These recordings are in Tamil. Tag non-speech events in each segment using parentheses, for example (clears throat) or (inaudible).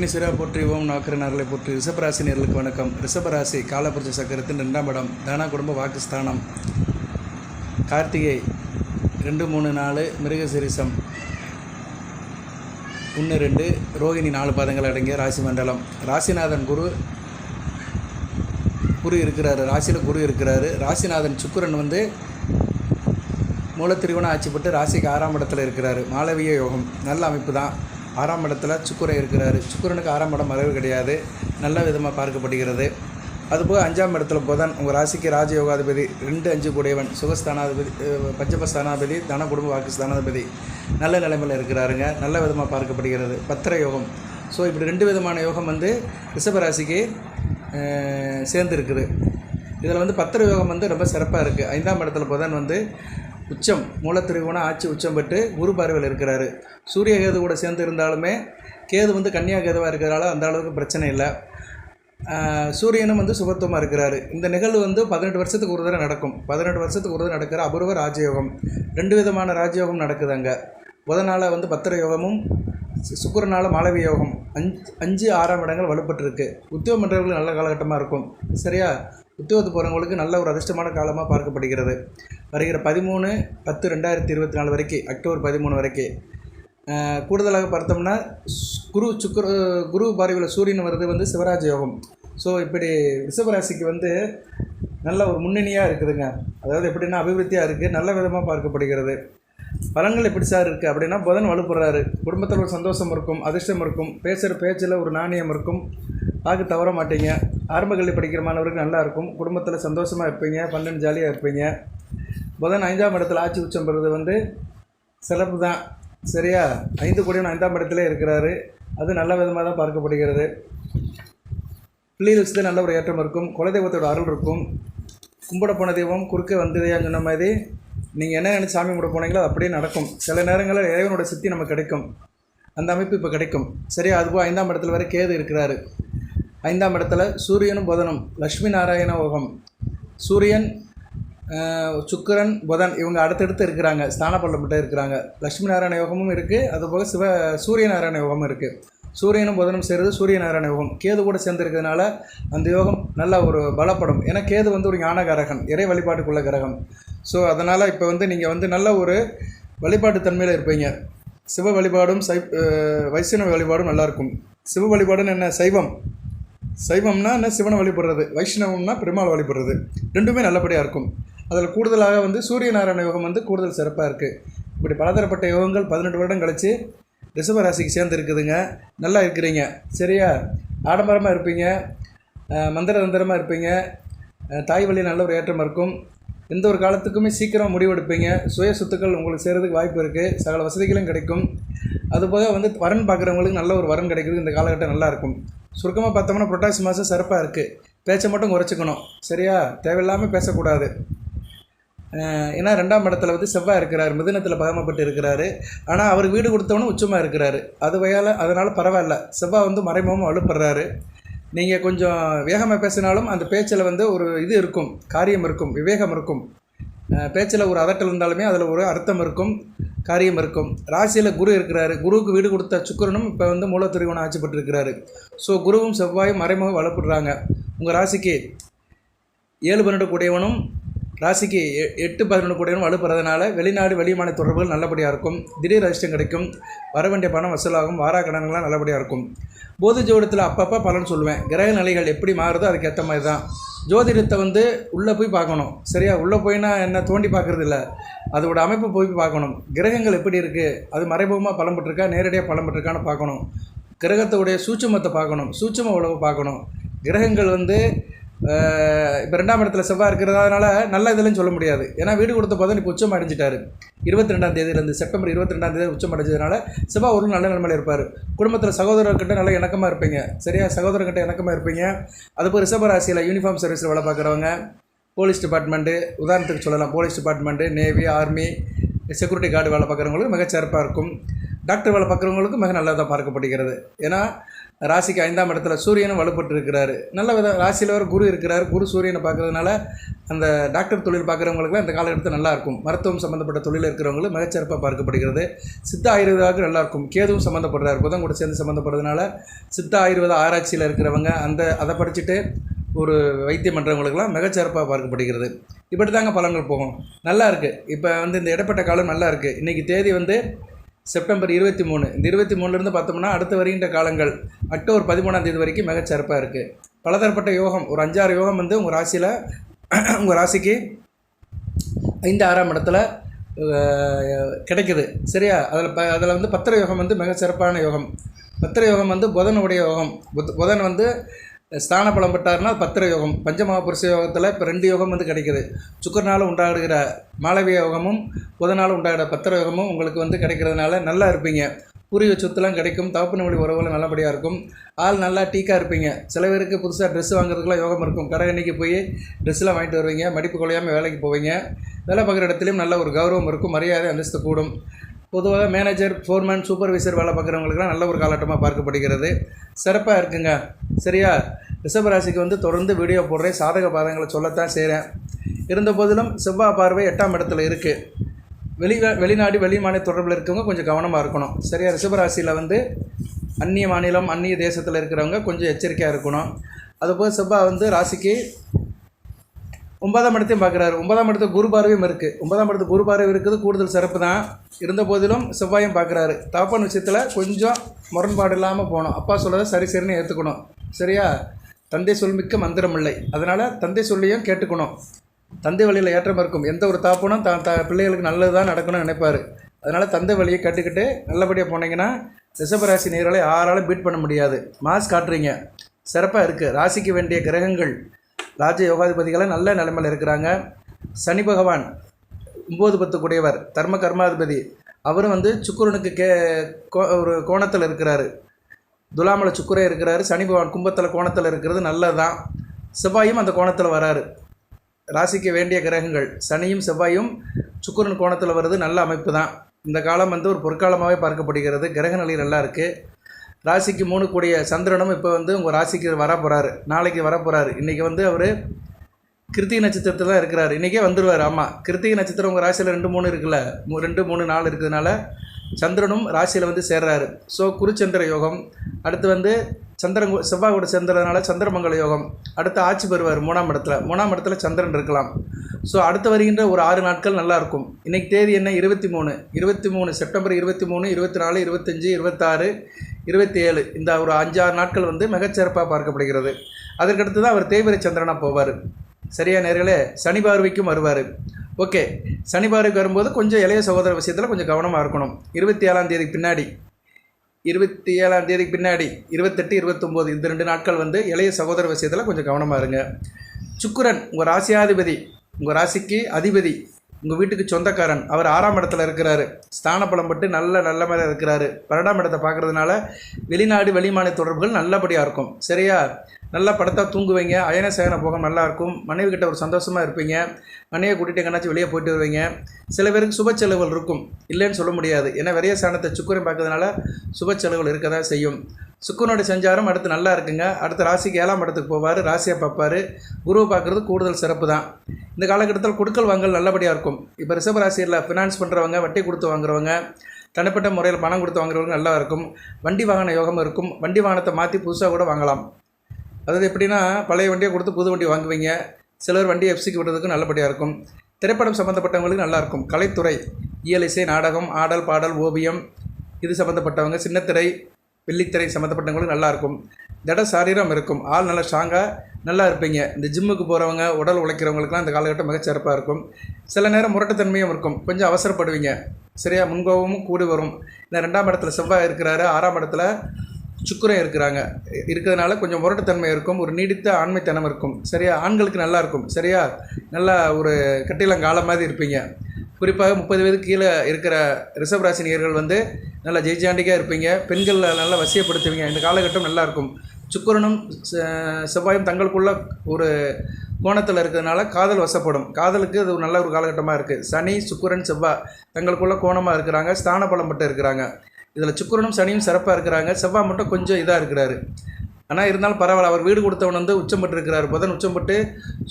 விக்னேஸ்வரா போற்றி ஓம் நாக்கரனார்களை போற்றி ரிஷபராசி நேர்களுக்கு வணக்கம். ரிஷபராசி காலபுரிச்ச சக்கரத்தின் ரெண்டாம் இடம் தானா குடும்ப வாக்குஸ்தானம். கார்த்திகை ரெண்டு மூணு நாலு மிருகசிரிசம். ஒன்று ரெண்டு ரோகிணி நாலு பாதங்கள் அடங்கிய ராசி மண்டலம். ராசிநாதன் குரு குரு இருக்கிறாரு ராசியில் குரு இருக்கிறாரு. ராசிநாதன் சுக்கிரன் வந்து மூலத்திருவன ஆட்சிப்பட்டு ராசிக்கு ஆறாம் இடத்துல இருக்கிறாரு. மாளவிய யோகம் நல்ல அமைப்பு தான். ஆறாம் இடத்துல சுக்குரை இருக்கிறார். சுக்குரனுக்கு ஆறாம் இடம் மறைவு கிடையாது. நல்ல விதமாக பார்க்கப்படுகிறது. அதுபோக அஞ்சாம் இடத்துல புதன் உங்கள் ராசிக்கு ராஜயோகாதிபதி ரெண்டு அஞ்சு கூடியவன் சுகஸ்தானாதிபதி பஞ்சபஸ்தானாதிபதி தன குடும்ப வாக்குஸ்தானாதிபதி நல்ல நிலைமையில் இருக்கிறாருங்க. நல்ல விதமாக பார்க்கப்படுகிறது. பத்திர யோகம். ஸோ இப்படி ரெண்டு விதமான யோகம் வந்து ரிஷபராசிக்கு சேர்ந்து சேர்ந்துருக்குது. இதில் வந்து பத்திர யோகம் வந்து ரொம்ப சிறப்பாக இருக்குது ஐந்தாம் இடத்துல புதன் வந்து உச்சம் மூலத்திருகோணம் ஆட்சி உச்சம் பெற்று குரு பார்வையில் இருக்கிறாரு. சூரிய கேது கூட சேர்ந்து இருந்தாலுமே கேது வந்து கன்னியா கேதுவாக இருக்கிறதால அந்த அளவுக்கு பிரச்சனை இல்லை. சூரியனும் வந்து சுபத்துவமாக இருக்கிறாரு. இந்த நிகழ்வு வந்து பதினெட்டு வருஷத்துக்கு ஒரு தடவை நடக்கும். பதினெட்டு வருஷத்துக்கு ஒரு தடவை நடக்கிற அபூர்வ ராஜயோகம். ரெண்டு விதமான ராஜயோகம் நடக்குது அங்கே. புதனால் வந்து பத்திர யோகமும் சு- சுக்கிரனால மாளவி யோகம். அஞ்சு அஞ்சு ஆறாம் இடங்கள் வலுப்பட்டுருக்கு. உத்தியோகம் பண்ணுறவங்களுக்கு நல்ல காலகட்டமாக இருக்கும். சரியா? உத்தியோகத்துக்கு போகிறவங்களுக்கு நல்ல ஒரு அதிர்ஷ்டமான காலமாக பார்க்கப்படுகிறது. வருகிற பதிமூணு பத்து ரெண்டாயிரத்தி இருபத்தி நாலு வரைக்கும் அக்டோபர் பதிமூணு வரைக்கும் கூடுதலாக பார்த்தோம்னா குரு சுக்கர குரு பார்வையில் சூரியன் வருது வந்து சிவராஜ யோகம். ஸோ இப்படி ரிஷபராசிக்கு வந்து நல்ல ஒரு முன்னணியாக இருக்குதுங்க. அதாவது எப்படின்னா அபிவிருத்தியாக இருக்குது நல்ல விதமாக பார்க்கப்படுகிறது. பலன்கள் எப்படி சார் இருக்குது அப்படின்னா புதன் வலுப்படுறாரு குடும்பத்தில் ஒரு சந்தோஷம் இருக்கும் அதிர்ஷ்டம் இருக்கும் பேசுகிற பேச்சில் ஒரு நாணயம் இருக்கும். பார்க்க தவற மாட்டீங்க. ஆரம்ப கல்வி படிக்கிற மாணவருக்கு நல்லாயிருக்கும் குடும்பத்தில் சந்தோஷமாக இருப்பீங்க பன்னெண்டு ஜாலியாக இருப்பீங்க. புதன் ஐந்தாம் இடத்துல ஆட்சி உச்சம் பெறுறது வந்து சிறப்பு தான் சரியா? ஐந்து கோடியும் ஐந்தாம் இடத்துல இருக்கிறாரு. அது நல்ல விதமாக தான் பார்க்கப்படுகிறது. பிள்ளைகள் விஷயத்தில் நல்ல ஒரு ஏற்றம் இருக்கும். குலதெய்வத்தோட அருள் இருக்கும். கும்பிட போன தெய்வம் குறுக்க வந்ததையான்னு சொன்ன மாதிரி நீங்கள் என்ன நினைச்சு சாமி கும்பிட போனீங்களோ அது அப்படியே நடக்கும். சில நேரங்களில் இறைவனோட சித்தி நமக்கு கிடைக்கும். அந்த அமைப்பு இப்போ கிடைக்கும். சரியா? அதுபோல் ஐந்தாம் இடத்துல வரை கேது இருக்கிறாரு. ஐந்தாம் இடத்துல சூரியனும் புதனும். லக்ஷ்மி நாராயண ஓகம் சூரியன் சுக்கிரன் புதன் இவங்க அடுத்தடுத்து இருக்கிறாங்க. ஸ்தானப்பள்ளப்பட்டு இருக்கிறாங்க. லக்ஷ்மி நாராயண யோகமும் இருக்குது அதுபோக சிவ சூரிய நாராயண யோகமும் இருக்குது சூரியனும் புதனும் சேர்ந்து சூரிய நாராயண யோகம். கேது கூட சேர்ந்துருக்கிறதுனால அந்த யோகம் நல்ல ஒரு பலப்படும். ஏன்னா கேது வந்து ஒரு ஞானகாரகன். இறை வழிபாட்டுக்குள்ள கிரகம். ஸோ அதனால் இப்போ வந்து நீங்கள் வந்து நல்ல ஒரு வழிபாட்டு தன்மையில் இருப்பீங்க. சிவ வழிபாடும் சை வைஷ்ணவ வழிபாடும் நல்லாயிருக்கும் சிவ வழிபாடுன்னு என்ன? சைவம். சைவம்னா என்ன? சிவனை வழிபடுறது. வைஷ்ணவம்னா பெருமாள் வழிபடுறது. ரெண்டுமே நல்லபடியாக இருக்கும். அதில் கூடுதலாக வந்து சூரிய நாராயண யோகம் வந்து கூடுதல் சிறப்பாக இருக்குது இப்படி பலதரப்பட்ட யோகங்கள் பதினெட்டு வருடம் கழித்து ரிஷப ராசிக்கு சேர்ந்து இருக்குதுங்க நல்லா இருக்கிறீங்க. சரியா? ஆடம்பரமாக இருப்பீங்க. மந்திர தந்திரமாக இருப்பீங்க. தாய் வழி நல்ல ஒரு ஏற்றம் இருக்கும். எந்த ஒரு காலத்துக்குமே சீக்கிரம் முடிவெடுப்பீங்க. சுய சொத்துக்கள் உங்களுக்கு செய்கிறதுக்கு வாய்ப்பு இருக்குது சகல வசதிகளும் கிடைக்கும். அதுபோக வந்து வரன் பார்க்குறவங்களுக்கு நல்ல ஒரு வரன் கிடைக்கிறது இந்த காலகட்டம் நல்லாயிருக்கும் சுருக்கமாக பார்த்தோம்னா புரட்டாசி மாதம் சிறப்பாக இருக்குது பேச்சை மட்டும் குறைச்சிக்கணும். சரியா? தேவையில்லாமல் பேசக்கூடாது. ஏன்னா ரெண்டாம் இடத்துல வந்து செவ்வாய் இருக்கிறார் மிதுனத்தில் பகமப்பட்டு இருக்கிறாரு. ஆனால் அவர் வீடு கொடுத்தவனும் உச்சமாக இருக்கிறாரு. அது வயால் அதனால் பரவாயில்ல. செவ்வாய் வந்து மறைமுகமாக வலுப்படுறாரு. நீங்கள் கொஞ்சம் வேகமாக பேசினாலும் அந்த பேச்சில் வந்து ஒரு இது இருக்கும் காரியம் இருக்கும் விவேகம் இருக்கும். பேச்சில் ஒரு அதட்டல் இருந்தாலுமே அதில் ஒரு அர்த்தம் இருக்கும் காரியம் இருக்கும். ராசியில் குரு இருக்கிறாரு. குருவுக்கு வீடு கொடுத்த சுக்கிரனும் இப்போ வந்து மூலத்திரிகோணம் ஆட்சி ஸோ குருவும் செவ்வாயும் மறைமுகம் வளப்படுறாங்க உங்கள் ராசிக்கு ஏழு பன்னெண்டு கூடியவனும் ராசிக்கு எ- எட்டு பதினொன்று கூடியவனும் வலுப்படுறதுனால வெளிநாடு வெளிமாநில தொடர்புகள் நல்லபடியாக இருக்கும். திடீர் அதிர்ஷ்டம் கிடைக்கும். வர வேண்டிய பணம் வசூலாகும். வாரா கடன்கள்லாம் நல்லபடியாக இருக்கும். போது ஜோடத்தில் அப்பப்போ பலன் சொல்லுவேன். கிரக நிலைகள் எப்படி மாறுதோ அதுக்கேற்ற மாதிரி தான் ஜோதிடத்தை வந்து உள்ளே போய் பார்க்கணும். சரியா? உள்ளே போயினா என்ன தோண்டி பார்க்குறது இல்லை. அதோட அமைப்பு போய் பார்க்கணும். கிரகங்கள் எப்படி இருக்குது அது மறைமுகமாக பலம் பெற்றிருக்கா? நேரடியாக பலம் பெற்றிருக்கான்னு பார்க்கணும். கிரகத்தோடைய சூட்சுமத்தை பார்க்கணும். சூட்சம உழவு பார்க்கணும். கிரகங்கள் வந்து இப்போ ரெண்டாம் இடத்துல செவ்வாய் இருக்கிறதுனால நல்ல இதுலன்னு சொல்ல முடியாது. ஏன்னா வீடு கொடுத்த போதும் இப்போ உச்சம் அடைஞ்சிட்டாரு. இருபத்தி ரெண்டாம் தேதியிலேருந்து செப்டம்பர் இருபத்தி ரெண்டாம் தேதி உச்சம் அடைஞ்சதுனால செவ்வாய் ஒரு நல்ல நிலைமையில் இருப்பார். குடும்பத்தில் சகோதரர்கிட்ட நல்ல இணக்கமாக இருப்பீங்க. சரியா? சகோதரர்கிட்ட இணக்கமாக இருப்பீங்க. அதுபோல் ரிஷப ராசியில் யூனிஃபார்ம் சர்வீஸில் வேலை பார்க்குறவங்க போலீஸ் டிபார்ட்மெண்ட்டு உதாரணத்துக்கு சொல்லலாம். Police department navy army security guard வேலை பார்க்குறவங்களுக்கு மிகச்சிறப்பாக இருக்கும். டாக்டர் வேலை பார்க்குறவங்களுக்கு மிக நல்லதாக பார்க்கப்படுகிறது. ஏன்னா ராசிக்கு ஐந்தாம் இடத்துல சூரியனும் வலுப்பட்டு இருக்கிறாரு நல்ல வித ராசியில் ஒரு குரு இருக்கிறார். குரு சூரியனை பார்க்குறதுனால அந்த டாக்டர் தொழில் பார்க்குறவங்களுக்குலாம் இந்த காலகட்டத்தில் நல்லாயிருக்கும். மருத்துவம் சம்மந்தப்பட்ட தொழில் இருக்கிறவங்களுக்கு மிகச்சிறப்பாக பார்க்கப்படுகிறது. சித்த ஆயுர்வேதாவுக்கு நல்லா இருக்கும் கேதுவும் சம்மந்தப்படுறாரு புதன் கூட சேர்ந்து சம்மந்தப்படுறதுனால சித்த ஆயுர்வேத ஆராய்ச்சியில் இருக்கிறவங்க அந்த அதை படிச்சுட்டு ஒரு வைத்தியம் பண்ணுறவங்களுக்குலாம் மிகச்சிறப்பாக பார்க்கப்படுகிறது. இப்படி தாங்க பலன்கள் போகும். நல்லா இருக்குது இப்போ வந்து இந்த இடைப்பட்ட காலம் நல்லா இருக்குது இன்றைக்கி தேதி வந்து செப்டம்பர் இருபத்தி மூணு. இந்த இருபத்தி மூணுலேருந்து பார்த்தோம்னா அடுத்து வருகின்ற காலங்கள் அக்டோபர் பதிமூணாம் தேதி வரைக்கும் மிகச்சிறப்பாக இருக்குது பலதரப்பட்ட யோகம் ஒரு அஞ்சாறு யோகம் வந்து உங்கள் ராசியில் (clears throat) உங்கள் ராசிக்கு ஐந்து ஆறாம் இடத்துல கிடைக்குது. சரியா? அதில் ப அதில் வந்து பத்திர யோகம் வந்து மிக சிறப்பான யோகம். பத்திர யோகம் வந்து புதனுடைய யோகம். புத் புதன் வந்து ஸ்தான பலம் பெற்றார்னா பத்திர யோகம். பஞ்சமகாபுருஷ யோகத்தில் இப்போ ரெண்டு யோகம் வந்து கிடைக்குது. சுக்கரனால் உண்டாடுகிற மாளவிய யோகமும் புதனால் உண்டாகிற பத்திர யோகமும் உங்களுக்கு வந்து கிடைக்கிறதுனால நல்லா இருப்பீங்க. பூர்வீக சொத்துலாம் கிடைக்கும். தவப்பின வழி உறவுகளும் நல்லபடியாக இருக்கும். ஆள் நல்லா டீக்காக இருப்பீங்க. சில பேருக்கு புதுசாக ட்ரெஸ் வாங்குறதுக்குலாம் யோகம் இருக்கும். கடை அன்னைக்கு போய் ட்ரெஸ்லாம் வாங்கிட்டு வருவீங்க. மடிப்பு குலையாமல் வேலைக்கு போவீங்க. வேலை பார்க்குற இடத்துலையும் நல்ல ஒரு கௌரவம் இருக்கும். மரியாதை அந்தஸ்து கூடும். பொதுவாக மேனேஜர் ஃபோர்மேன் சூப்பர்வைசர் வேலை பார்க்குறவங்களுக்குலாம் நல்ல ஒரு காலகட்டமாக பார்க்கப்படுகிறது. சிறப்பாக இருக்குங்க. சரியா? ரிஷபராசிக்கு வந்து தொடர்ந்து வீடியோ போடுறேன். சாதக பாதங்களை சொல்லத்தான் செய்கிறேன் இருந்த போதிலும் செவ்வாய் பார்வை எட்டாம் இடத்துல இருக்குது வெளி வெளிநாடு வெளி மாநில தொடர்பில் இருக்கவங்க கொஞ்சம் கவனமாக இருக்கணும். சரியா? ரிஷபராசியில் வந்து அந்நிய மாநிலம் அந்நிய தேசத்தில் இருக்கிறவங்க கொஞ்சம் எச்சரிக்கையாக இருக்கணும். அதுபோல் செவ்வாய் வந்து ராசிக்கு ஒன்பதாம் இடத்தையும் பார்க்குறாரு. ஒன்பதாம் இடத்துல குரு பார்வையும் இருக்குது ஒன்பதாம் இடத்து குரு பார்வை இருக்குது கூடுதல் சிறப்பு தான். இருந்த போதிலும் செவ்வாயும் பார்க்குறாரு. தகப்பன் விஷயத்தில் கொஞ்சம் முரண்பாடு இல்லாமல் போகணும். அப்பா சொல்கிறத சரி சரின்னு ஏற்றுக்கணும் சரியா? தந்தை சொல்மிக்க மந்திரம் இல்லை. அதனால் தந்தை சொல்லியும் கேட்டுக்கணும். தந்தை வழியில் ஏற்றம் இருக்கும். எந்த ஒரு தாப்பனும் தான் த பிள்ளைகளுக்கு நல்லது தான் நடக்கணும்னு நினைப்பார். அதனால் தந்தை வழியை கட்டுக்கிட்டு நல்லபடியாக போனீங்கன்னா ரிஷபராசி நேர்களை யாராலும் பீட் பண்ண முடியாது. மாஸ் காட்டுறீங்க. சிறப்பாக இருக்குது ராசிக்கு வேண்டிய கிரகங்கள் ராஜ யோகாதிபதிகளை நல்ல நிலைமையில் இருக்கிறாங்க. சனி பகவான் ஒம்பது பத்து கூடியவர் தர்ம கர்மாதிபதி. அவரும் வந்து சுக்குரனுக்கு கே கோ ஒரு கோணத்தில் இருக்கிறாரு. துலாமலை சுக்குரே இருக்கிறாரு. சனி பகவான் கும்பத்தில் கோணத்தில் இருக்கிறது நல்லதுதான். செவ்வாயும் அந்த கோணத்தில் வராரு. ராசிக்கு வேண்டிய கிரகங்கள் சனியும் செவ்வாயும் சுக்குரன் கோணத்தில் வருது நல்ல அமைப்பு தான் இந்த காலம் வந்து ஒரு பொற்காலமாகவே பார்க்கப்படுகிறது. கிரக நிலை நல்லா இருக்குது ராசிக்கு மூணு கூடிய சந்திரனும் இப்போ வந்து உங்கள் ராசிக்கு வர போகிறாரு நாளைக்கு வர போகிறாரு இன்றைக்கி வந்து அவர் கிருத்திகை நட்சத்திரத்தில் தான் இருக்கிறார். இன்றைக்கே வந்துடுவார் ஆமாம் கிருத்திகை நட்சத்திரம் உங்கள் ராசியில் ரெண்டு மூணு இருக்குல்ல. மூ- ரெண்டு மூணு நாள் இருக்கிறதுனால சந்திரனும் ராசியில் வந்து சேர்றாரு. ஸோ குருச்சந்திர யோகம். அடுத்து வந்து சந்திரன் செவ்வாய் கூட சேர்ந்ததுனால சந்திரமங்கல யோகம். அடுத்து ஆட்சி பெறுவார் மூணாம் இடத்துல. மூணாம் இடத்துல சந்திரன் இருக்கலாம். ஸோ அடுத்து வருகின்ற ஒரு ஆறு நாட்கள் நல்லாயிருக்கும் இன்றைக்கி தேதி என்ன? இருபத்தி மூணு. இருபத்தி மூணு செப்டம்பர் இருபத்தி மூணு இருபத்தி நாலு இருபத்தஞ்சி இருபத்தாறு. இருபத்தி ஏழு இந்த ஒரு அஞ்சாறு நாட்கள் வந்து மிகச்சிறப்பாக பார்க்கப்படுகிறது. அதற்கடுத்து தான் அவர் தேய்பிரை சந்திரனாக போவார். சரியா நேர்களே? சனி பார்வைக்கும் வருவார். ஓகே. சனி பார்வைக்கு வரும்போது கொஞ்சம் இளைய சகோதர விஷயத்தில் கொஞ்சம் கவனமாக இருக்கணும். இருபத்தி ஏழாம் தேதிக்கு பின்னாடி. இருபத்தி ஏழாம் தேதிக்கு பின்னாடி இருபத்தெட்டு இருபத்தொம்போது இந்த ரெண்டு நாட்கள் வந்து இளைய சகோதர விஷயத்தில் கொஞ்சம் கவனமாக இருங்க. சுக்குரன் உங்கள் ராசியாதிபதி. உங்கள் ராசிக்கு அதிபதி. உங்கள் வீட்டுக்கு சொந்தக்காரன் அவர் ஆறாம் இடத்துல இருக்கிறாரு. ஸ்தான பலம் பட்டு நல்ல நல்ல மேலே இருக்கிறாரு. பன்னெண்டாம் இடத்தை பார்க்குறதுனால வெளிநாடு வெளிமாநில தொடர்புகள் நல்லபடியாக இருக்கும். சரியா? நல்லா படத்தா தூங்குவீங்க அயன சேகன போகம் நல்லாயிருக்கும் மனைவி கிட்ட ஒரு சந்தோஷமாக இருப்பீங்க. மனைவியை கூட்டிகிட்டு எங்கேனாச்சும் வெளியே போயிட்டு வருவீங்க. சில பேருக்கு சுப செலவுகள் இருக்கும். இல்லைன்னு சொல்ல முடியாது. ஏன்னா விரைய சாணத்தை சுக்கரம் பார்க்கறதுனால சுப செலவுகள் இருக்க தான் செய்யும். சுக்கரனுடைய சஞ்சாரம் அடுத்து நல்லா இருக்குங்க. அடுத்து ராசிக்கு ஏழாம் இடத்துக்கு போவார் ராசியை பார்ப்பார். குருவை பார்க்குறது கூடுதல் சிறப்பு தான். இந்த காலகட்டத்தில் கொடுக்கல் வாங்கல் நல்லபடியாக இருக்கும். இப்போ ரிசர்வ் ராசியில் ஃபினான்ஸ் பண்ணுறவங்க வட்டி கொடுத்து வாங்குறவங்க தனிப்பட்ட முறையில் பணம் கொடுத்து வாங்குறவங்க நல்லா இருக்கும். வண்டி வாகன யோகம் இருக்கும். வண்டி வாகனத்தை மாற்றி புதுசாக கூட வாங்கலாம். அதாவது எப்படின்னா பழைய வண்டியை கொடுத்து புது வண்டி வாங்குவீங்க. சிலர் வண்டி எஃப்சிக்கு விடுறதுக்கு நல்லபடியாக இருக்கும். திரைப்படம் சம்மந்தப்பட்டவங்களுக்கு நல்லாயிருக்கும் கலைத்துறை இயல் இசை நாடகம் ஆடல் பாடல் ஓவியம் இது சம்மந்தப்பட்டவங்க சின்னத்திரை வெள்ளித்திரை சம்மந்தப்பட்டவங்களுக்கு நல்லாயிருக்கும். திட சாரீரம் இருக்கும். ஆள் நல்லா ஸ்ட்ராங்காக நல்லா இருப்பீங்க. இந்த ஜிம்முக்கு போகிறவங்க உடல் உழைக்கிறவங்களுக்குலாம் இந்த காலகட்டம் மிகச்சிறப்பாக இருக்கும். சில நேரம் முரட்டுத்தன்மையும் இருக்கும். கொஞ்சம் அவசரப்படுவீங்க. சரியா? முன்கோபமும் கூடி வரும். இந்த ரெண்டாம் இடத்துல செவ்வாய் இருக்கிறாரு. ஆறாம் இடத்துல சுக்கரம் இருக்கிறாங்க. இருக்கிறதுனால கொஞ்சம் முரட்டுத்தன்மை இருக்கும். ஒரு நீடித்த ஆண்மைத்தனம் இருக்கும். சரியா? ஆண்களுக்கு நல்லா இருக்கும். சரியா? நல்லா ஒரு கட்டிலங்கால மாதிரி இருப்பீங்க. குறிப்பாக முப்பது வயது கீழே இருக்கிற ரிஷப் ராசினியர்கள் வந்து நல்லா ஜெய்ஜாண்டிக்காக இருப்பீங்க. பெண்களை நல்லா வசியப்படுத்துவீங்க. இந்த காலகட்டம் நல்லாயிருக்கும். சுக்கரனும் செவ்வாயும் தங்களுக்குள்ள ஒரு கோணத்தில் இருக்கிறதுனால காதல் வசப்படும். காதலுக்கு அது ஒரு நல்ல ஒரு காலகட்டமாக இருக்குது சனி சுக்கரன் செவ்வாய் தங்களுக்குள்ள கோணமாக இருக்கிறாங்க. ஸ்தான பலம் மட்டும் இருக்கிறாங்க. இதில் சுக்கரனும் சனியும் சிறப்பாக இருக்கிறாங்க. செவ்வாய் மட்டும் கொஞ்சம் இதாக இருக்கிறாரு. ஆனால் இருந்தாலும் பரவாயில்ல. அவர் வீடு கொடுத்தவன் வந்து உச்சம் பெற்று இருக்கிறார் புதன் உச்சம் பெற்று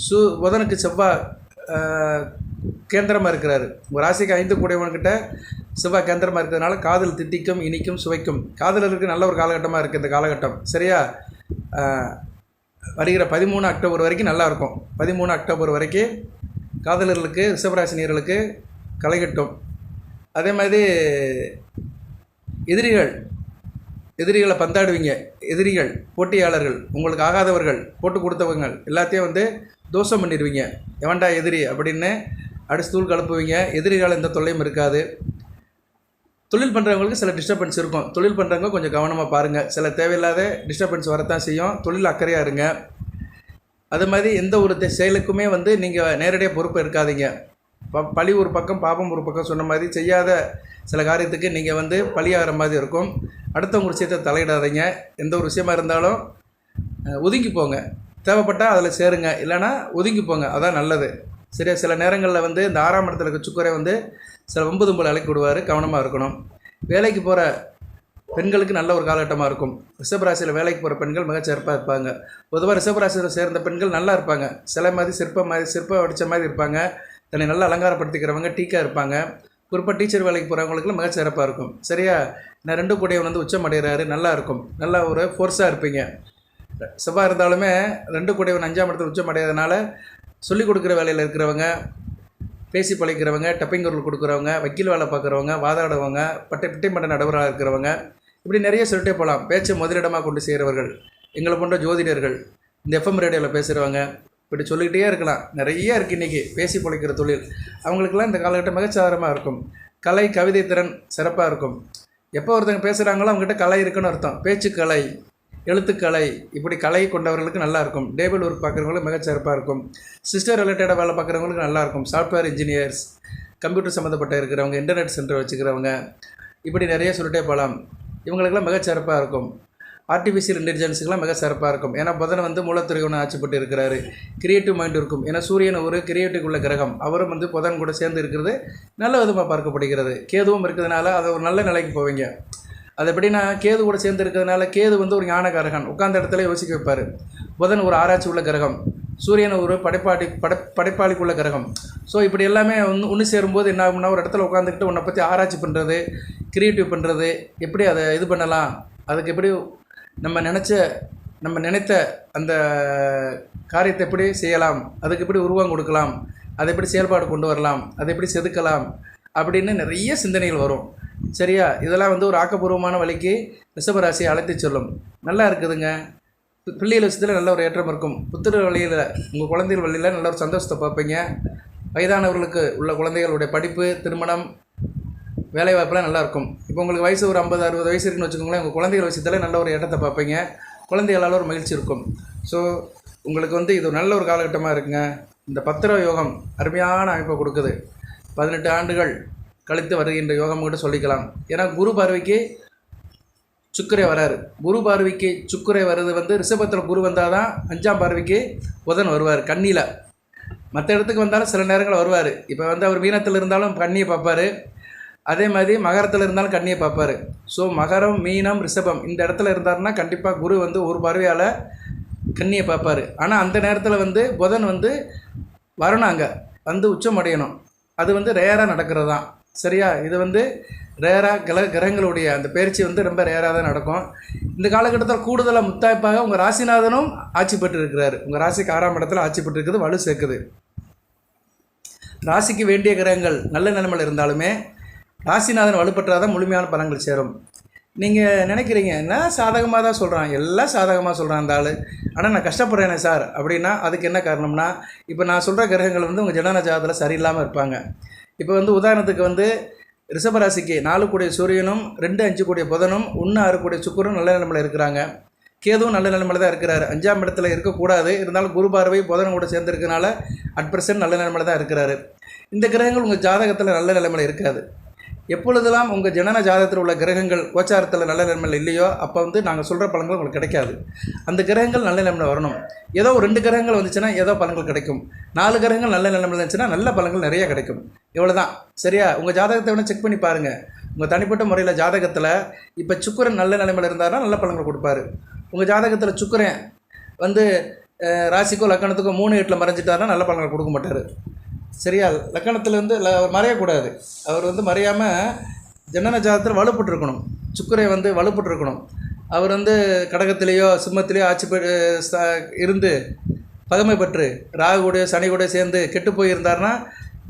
சு புதனுக்கு செவ்வாய் கேந்திரமாக இருக்கிறாரு. உங்கள் ராசிக்கு ஐந்து கூடியவன்கிட்ட செவ்வாய் கேந்திரமாக இருக்கிறதுனால காதல் திட்டிக்கும் இனிக்கும் சுவைக்கும். காதலருக்கு நல்ல ஒரு காலகட்டமாக இருக்குது இந்த காலகட்டம். சரியா? வருகிற பதிமூணு அக்டோபர் வரைக்கும் நல்லா இருக்கும். பதிமூணு அக்டோபர் வரைக்கும் காதலர்களுக்கு ரிஷபராசினியர்களுக்கு களைகட்டும் அதே மாதிரி எதிரிகள் எதிரிகளை பந்தாடுவீங்க. எதிரிகள் போட்டியாளர்கள் உங்களுக்கு ஆகாதவர்கள் போட்டு கொடுத்தவங்க எல்லாத்தையும் வந்து தோஷம் பண்ணிடுவீங்க. எவன்டா எதிரி? அப்படின்னு அடிச்சு தூள் கலப்புவீங்க எதிரிகள் எந்த தொல்லையும் இருக்காது. தொழில் பண்ணுறவங்களுக்கு சில டிஸ்டர்பன்ஸ் இருக்கும். தொழில் பண்ணுறவங்க கொஞ்சம் கவனமாக பாருங்கள் சில தேவையில்லாத டிஸ்டர்பன்ஸ் வரத்தான் செய்யும். தொழில் அக்கறையாக இருங்க. அது மாதிரி எந்த ஒரு செயலுக்குமே வந்து நீங்கள் நேரடியாக பொறுப்பு இருக்காதீங்க. ப பழி ஒரு பக்கம் பாபம் ஒரு பக்கம் சொன்ன மாதிரி செய்யாத சில காரியத்துக்கு நீங்கள் வந்து பழியாகிற மாதிரி இருக்கும். அடுத்தவங்க விஷயத்தை தலையிடாதீங்க. எந்த ஒரு விஷயமா இருந்தாலும் ஒதுங்கி போங்க. தேவைப்பட்டால் அதில் சேருங்க. இல்லைன்னா ஒதுங்கி போங்க. அதான் நல்லது. சரியா சில நேரங்களில் வந்து இந்த ஆறாம் இடத்துல இருக்க சுக்கரை வந்து சில ஒன்பது போல் அழைக்கி விடுவார் கவனமாக இருக்கணும். வேலைக்கு போகிற பெண்களுக்கு நல்ல ஒரு காலகட்டமாக இருக்கும். ரிஷபராசியில் வேலைக்கு போகிற பெண்கள் மிக சிறப்பாக இருப்பாங்க. பொதுவாக ரிஷபராசியில் சேர்ந்த பெண்கள் நல்லா இருப்பாங்க. சிலை மாதிரி சிற்ப மாதிரி சிற்பம் அடித்த மாதிரி இருப்பாங்க. தன்னை நல்லா அலங்காரப்படுத்திக்கிறவங்க டீக்காக இருப்பாங்க. குறிப்பாக டீச்சர் வேலைக்கு போகிறவங்களுக்குலாம் மிக சிறப்பாக இருக்கும். சரியா? நான் ரெண்டு கூடையவன் வந்து உச்சம் அடைகிறாரு நல்லா இருக்கும். நல்லா ஒரு ஃபோர்ஸாக இருப்பீங்க. செவ்வாய் இருந்தாலுமே ரெண்டு கூடையவன் அஞ்சாம் இடத்துல உச்சம் அடையாதனால சொல்லிக் கொடுக்குற வேலையில் இருக்கிறவங்க பேசி பழைக்கிறவங்க டப்பிங் குரல் கொடுக்குறவங்க வக்கீல் வேலை பார்க்குறவங்க வாதாடுறவங்க பட்டை பட்டிமன்ற நடுவராக இருக்கிறவங்க இப்படி நிறைய சொல்லிட்டே போகலாம். பேச்சை முதலிடமாக கொண்டு செய்கிறவர்கள் எங்களை போன்ற ஜோதிடர்கள் இந்த எஃப்எம் ரேடியோவில் பேசுகிறவங்க இப்படி சொல்லிக்கிட்டே இருக்கலாம். நிறைய இருக்குது இன்றைக்கி பேசி பிழைக்கிற தொழில். அவங்களுக்கெல்லாம் இந்த காலகட்டம் மிகச்சாரமாக இருக்கும். கலை கவிதை திறன் சிறப்பாக இருக்கும். எப்போ ஒருத்தங்க பேசுகிறாங்களோ அவங்ககிட்ட கலை இருக்குன்னு அர்த்தம். பேச்சு கலை. எழுத்துக்கலை இப்படி கலை கொண்டவர்களுக்கு நல்லா இருக்கும் டேபிள் ஒர்க் பார்க்குறவங்களுக்கு மிகச்சிறப்பாக இருக்கும். சிஸ்டர் ரிலேட்டடாக வேலை பார்க்குறவங்களுக்கு நல்லா இருக்கும் சாஃப்ட்வேர் இன்ஜினியர்ஸ் கம்ப்யூட்டர் சம்மந்தப்பட்ட இருக்கிறவங்க இன்டர்நெட் சென்டர் வச்சுக்கிறவங்க இப்படி நிறைய சொல்லிட்டே போகலாம். இவங்களுக்கெல்லாம் மிகச்சிறப்பாக இருக்கும். ஆர்டிஃபிஷியல் இன்டெலிஜென்ஸுக்கெல்லாம் மிக சிறப்பாக இருக்கும். ஏன்னா புதன் வந்து மூலத்துறைவனை ஆட்சிப்பட்டு இருக்கிறாரு. கிரியேட்டிவ் மைண்ட் இருக்கும். ஏன்னா சூரியன் ஒரு கிரியேட்டிவ் உள்ள கிரகம். அவரும் வந்து புதன் கூட சேர்ந்து இருக்கிறது நல்ல விதமாக பார்க்கப்படுகிறது. கேதுவும் இருக்கிறதுனால அதை ஒரு நல்ல நிலைக்கு போவீங்க. அது எப்படின்னா கேது கூட சேர்ந்து இருக்கிறதுனால கேது வந்து ஒரு ஞானகாரகன். உட்கார்ந்த இடத்துல யோசிக்க வைப்பார். புதன் ஒரு ஆராய்ச்சி உள்ள கிரகம். சூரியன் ஒரு படைப்பாடி படை படைப்பாளிக்குள்ள கிரகம். ஸோ இப்படி எல்லாமே ஒன்று ஒன்று சேரும்போது என்ன ஆகும்னா ஒரு இடத்துல உட்காந்துக்கிட்டு உன்னை பற்றி ஆராய்ச்சி பண்ணுறது க்ரியேட்டிவ் பண்ணுறது எப்படி அதை இது பண்ணலாம் அதுக்கு எப்படி நம்ம நினச்ச நம்ம நினைத்த அந்த காரியத்தை எப்படி செய்யலாம் அதுக்கு எப்படி உருவம் கொடுக்கலாம் அதை எப்படி செயல்பாடு கொண்டு வரலாம் அதை எப்படி செதுக்கலாம் அப்படின்னு நிறைய சிந்தனைகள் வரும். சரியா? இதெல்லாம் வந்து ஒரு ஆக்கப்பூர்வமான வழிக்கு ரிஷபராசியை அழைத்து செல்லும். நல்லா இருக்குதுங்க. பிள்ளைகள் விஷயத்தில் நல்ல ஒரு ஏற்றம் இருக்கும். புத்திர வழியில் உங்கள் குழந்தைகள் வழியில் நல்ல ஒரு சந்தோஷத்தை பார்ப்பீங்க. வயதானவர்களுக்கு உள்ள குழந்தைகளுடைய படிப்பு திருமணம் வேலை நல்லாயிருக்கும் இப்போ உங்களுக்கு வயசு ஒரு ஐம்பது அறுபது வயசு இருக்குன்னு வச்சுக்கோங்களேன் உங்கள் குழந்தைகள் விஷயத்தில் நல்ல ஒரு ஏற்றத்தை பார்ப்பீங்க. குழந்தைகளால் ஒரு மகிழ்ச்சி இருக்கும். ஸோ உங்களுக்கு வந்து இது ஒரு நல்ல ஒரு காலகட்டமாக இருக்குங்க. இந்த பத்திர யோகம் அருமையான அமைப்பை கொடுக்குது. பதினெட்டு ஆண்டுகள் கழித்து வருகின்ற யோகம் கூட சொல்லிக்கலாம். ஏன்னா குரு பார்வைக்கு சுக்கரை வராரு. குரு பார்வைக்கு சுக்கரை வர்றது வந்து ரிஷபத்தில் குரு வந்தால் தான் அஞ்சாம் பார்வைக்கு புதன் வருவார் கண்ணியில் மற்ற இடத்துக்கு வந்தாலும் சில நேரங்கள் வருவார். இப்போ வந்து அவர் மீனத்தில் இருந்தாலும் கண்ணியை பார்ப்பாரு. அதே மாதிரி மகரத்தில் இருந்தாலும் கண்ணியை பார்ப்பார். ஸோ மகரம் மீனம் ரிஷபம் இந்த இடத்துல இருந்தாருன்னா கண்டிப்பாக குரு வந்து ஒரு பார்வையால் கண்ணியை பார்ப்பாரு. ஆனால் அந்த நேரத்தில் வந்து புதன் வந்து வரணும் அங்கே. வந்து உச்சம் அடையணும். அது வந்து ரேராக நடக்கிறது தான் சரியா? இது வந்து ரேராக கிர கிரகங்களுடைய அந்த பயிற்சி வந்து ரொம்ப ரேராக தான் நடக்கும். இந்த காலகட்டத்தில் கூடுதலாக முத்தாய்ப்பாக உங்கள் ராசிநாதனும் ஆட்சி பெற்றிருக்கிறார். உங்கள் ராசிக்கு ஆறாம் இடத்துல ஆட்சி பெற்று வலு சேர்க்குது. ராசிக்கு வேண்டிய கிரகங்கள் நல்ல நிலைமையில் இருந்தாலுமே ராசிநாதன் வலுப்பற்றாதான் முழுமையான பலன்கள் சேரும். நீங்கள் நினைக்கிறீங்க என்ன சாதகமாக தான் சொல்கிறான் எல்லாம் சாதகமாக சொல்கிறான் அந்த ஆள். ஆனால் நான் கஷ்டப்படுறேனே சார். அப்படின்னா அதுக்கு என்ன காரணம்னா இப்போ நான் சொல்கிற கிரகங்கள் வந்து உங்கள் ஜனன ஜாதத்தில் சரியில்லாமல் இருப்பாங்க. இப்போ வந்து உதாரணத்துக்கு வந்து ரிஷபராசிக்கு நாலு கூடிய சூரியனும் ரெண்டு அஞ்சு கூடிய புதனும் ஒன்று ஆறு கூடிய சுக்கரும் நல்ல நிலைமையில் இருக்கிறாங்க. கேதுவும் நல்ல நிலைமையில் தான் இருக்கிறாரு. அஞ்சாம் இடத்துல இருக்கக்கூடாது இருந்தாலும் குரு பார்வை புதன் கூட சேர்ந்துருக்கனால அட் பிரசன்ட் நல்ல நிலைமையில் தான் இருக்கிறாரு. இந்த கிரகங்கள் உங்கள் ஜாதகத்தில் நல்ல நிலைமையில் இருக்காது. எப்பொழுதெல்லாம் உங்கள் ஜனன ஜாதகத்தில் உள்ள கிரகங்கள் கோச்சாரத்தில் நல்ல நிலைமையில் இல்லையோ அப்போ வந்து நாங்கள் சொல்கிற பலன்கள் உங்களுக்கு கிடைக்காது. அந்த கிரகங்கள் நல்ல நிலைமையில் வரணும். ஏதோ ஒரு ரெண்டு கிரகங்கள் வந்துச்சுன்னா ஏதோ பலன்கள் கிடைக்கும். நாலு கிரகங்கள் நல்ல நிலைமையில் இருந்துச்சுன்னா நல்ல பலன்கள் நிறைய கிடைக்கும். இவ்வளோ தான் சரியா? உங்கள் ஜாதகத்தை வேணால் செக் பண்ணி பாருங்கள் உங்கள் தனிப்பட்ட முறையில் ஜாதகத்தில் இப்போ சுக்கரன் நல்ல நிலைமையில் இருந்தாருன்னா நல்ல பலன்கள் கொடுப்பாரு. உங்கள் ஜாதகத்தில் சுக்கரன் வந்து ராசிக்கோ லக்கணத்துக்கோ மூணு எட்டில் மறைஞ்சிட்டாருன்னா நல்ல பலன்கள் கொடுக்க மாட்டார். சரியா? லக்கணத்தில் வந்து அவர் மறையக்கூடாது. அவர் வந்து மறையாமல் ஜனன ஜாதகத்தில் வலுப்பட்டுருக்கணும். சுக்கரை வந்து வலுப்பட்டுருக்கணும். அவர் வந்து கடகத்திலேயோ சிம்மத்திலேயோ ஆட்சி இருந்து பகமை பெற்று ராகு கூட சனி கூட சேர்ந்து கெட்டு போயிருந்தாருன்னா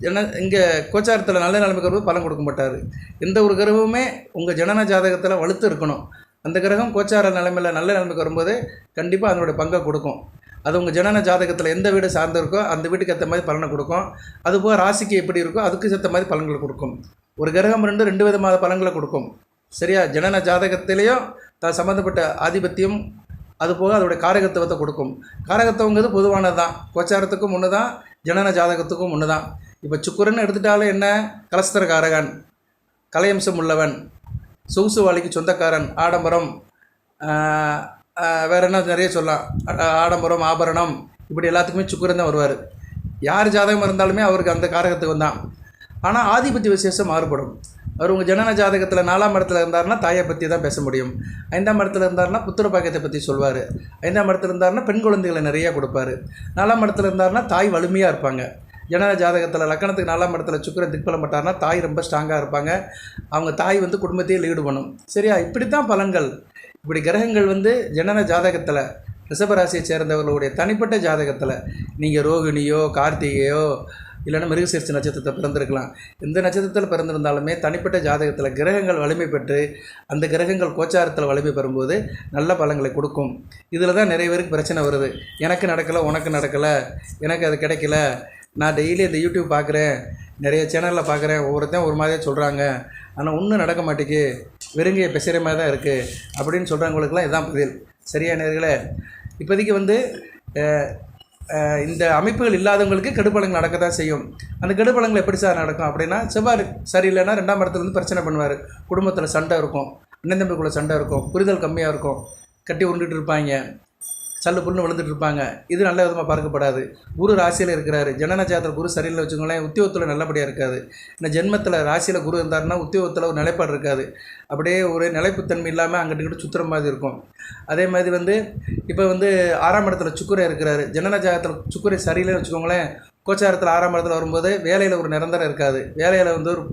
ஜன இங்கே கோச்சாரத்தில் நல்ல நிலைமை வரும்போது பலன் கொடுக்க மாட்டார். எந்த ஒரு கிரகமுமே உங்கள் ஜனன ஜாதகத்தில் வலுத்து இருக்கணும். அந்த கிரகம் கோச்சார நிலைமையில் நல்ல நிலைமைக்கு வரும்போது கண்டிப்பாக அதனுடைய பங்கை கொடுக்கும். அது உங்கள் ஜனன ஜாதகத்தில் எந்த வீடு சார்ந்திருக்கோ அந்த வீட்டுக்கு ஏற்ற மாதிரி பலனை கொடுக்கும். அதுபோக ராசிக்கு எப்படி இருக்கோ அதுக்கு ஏற்ற மாதிரி பலன்களை கொடுக்கும். ஒரு கிரகம் ரெண்டு ரெண்டு விதமான பலன்களை கொடுக்கும். சரியா? ஜனன ஜாதகத்திலேயும் தான் சம்மந்தப்பட்ட ஆதிபத்தியம் அதுபோக அதோடைய காரகத்துவத்தை கொடுக்கும். காரகத்துவங்கிறது பொதுவானது தான் கோச்சாரத்துக்கும் ஒன்று தான் ஜனன ஜாதகத்துக்கும் ஒன்று தான் இப்போ சுக்குரன் எடுத்துட்டாலே என்ன? கலஸ்தர காரகன் கலையம்சம் உள்ளவன் சொகுசு வாளிக்கு சொந்தக்காரன் ஆடம்பரம் வேற என்ன நிறைய சொல்லலாம். ஆடம்பரம் ஆபரணம் இப்படி எல்லாத்துக்குமே சுக்கரன் தான் வருவார். யார் ஜாதகம் இருந்தாலுமே அவருக்கு அந்த காரகத்துக்கு வந்தான் ஆனால் ஆதிபத்திய விசேஷம் மாறுபடும். அவர் உங்கள் ஜனன ஜாதகத்தில் நாலாம் இடத்துல இருந்தாருன்னா தாயை பற்றி தான் பேச முடியும். ஐந்தாம் இடத்துல இருந்தாருன்னா புத்திர பாக்கியத்தை பற்றி சொல்வார். ஐந்தாம் இடத்துல இருந்தாருன்னா பெண் குழந்தைகளை நிறைய கொடுப்பாரு. நாலாம் இடத்துல இருந்தாருன்னா தாய் வலிமையாக இருப்பாங்க. ஜனன ஜாதகத்தில் லக்கணத்துக்கு நாலாம் இடத்துல சுக்கரன் திக்பலம் பட்டார்னா தாய் ரொம்ப ஸ்ட்ராங்காக இருப்பாங்க. அவங்க தாய் வந்து குடும்பத்தையே லீடு பண்ணும். சரியா? இப்படி தான் பலன்கள். இப்படி கிரகங்கள் வந்து ஜனன ஜாதகத்தில் ரிஷபராசியை சேர்ந்தவர்களுடைய தனிப்பட்ட ஜாதகத்தில் நீங்கள் ரோகிணியோ கார்த்திகையோ இல்லைன்னா மிருகசீர்ச்சி நட்சத்திரத்தை பிறந்திருக்கலாம். எந்த நட்சத்திரத்தில் பிறந்திருந்தாலுமே தனிப்பட்ட ஜாதகத்தில் கிரகங்கள் வலிமை பெற்று அந்த கிரகங்கள் கோச்சாரத்தில் வலிமை பெறும்போது நல்ல பலங்களை கொடுக்கும். இதில் தான் நிறைய பேருக்கு பிரச்சனை வருது. எனக்கு நடக்கலை உனக்கு நடக்கலை எனக்கு அது கிடைக்கல. நான் டெய்லி இந்த யூடியூப் பார்க்குறேன் நிறைய சேனலில் பார்க்குறேன் ஒவ்வொருத்தையும் ஒரு மாதிரியே சொல்கிறாங்க ஆனால் ஒன்றும் நடக்க மாட்டேங்கு விருங்கிய பெசுகிற மாதிரி தான் இருக்குது அப்படின்னு சொல்கிறவங்களுக்குலாம் இதுதான் பதில். சரியா நேர்களே? இப்போதைக்கு வந்து இந்த அமைப்புகள் இல்லாதவங்களுக்கு கெடுபலங்கள் நடக்க தான் செய்யும். அந்த கெடுபலங்கள் எப்படி சார் நடக்கும் அப்படின்னா செவ்வாறு சரியில்லைன்னா ரெண்டாம் இடத்துல வந்து பிரச்சனை பண்ணுவார். குடும்பத்தில் சண்டை இருக்கும். அண்ணன் தம்பிக்குள்ளே சண்டை இருக்கும். புரிதல் கம்மியாக இருக்கும். கட்டி உருண்டுட்டு இருப்பாங்க. சல்லு புல்லுன்னு விழுந்துட்டு இருப்பாங்க. இது நல்ல விதமாக பார்க்கப்படாது. குரு ராசியில் இருக்கிறாரு. ஜனன ஜாதகத்தில் குரு சரியில்லை வச்சுக்கோங்களேன் உத்தியோகத்தில் நல்லபடியாக இருக்காது. இந்த ஜென்மத்தில் ராசியில் குரு இருந்தாருன்னா உத்தியோகத்தில் ஒரு நிலைப்பாடு இருக்காது. அப்படியே ஒரு நிலைப்புத்தன்மை இல்லாமல் அங்கிட்டு இங்கிட்டு சுற்றுற மாதிரி இருக்கும். அதே மாதிரி வந்து இப்போ வந்து ஆறாம் இடத்துல சுக்குரை இருக்கிறாரு. ஜனன ஜாதகத்தில் சுக்குரை சரியில்லைன்னு வச்சுக்கோங்களேன் கோச்சாரத்தில் ஆறாம் இடத்துல வரும்போது வேலையில் ஒரு நிரந்தரம் இருக்காது. வேலையில் வந்து ஒரு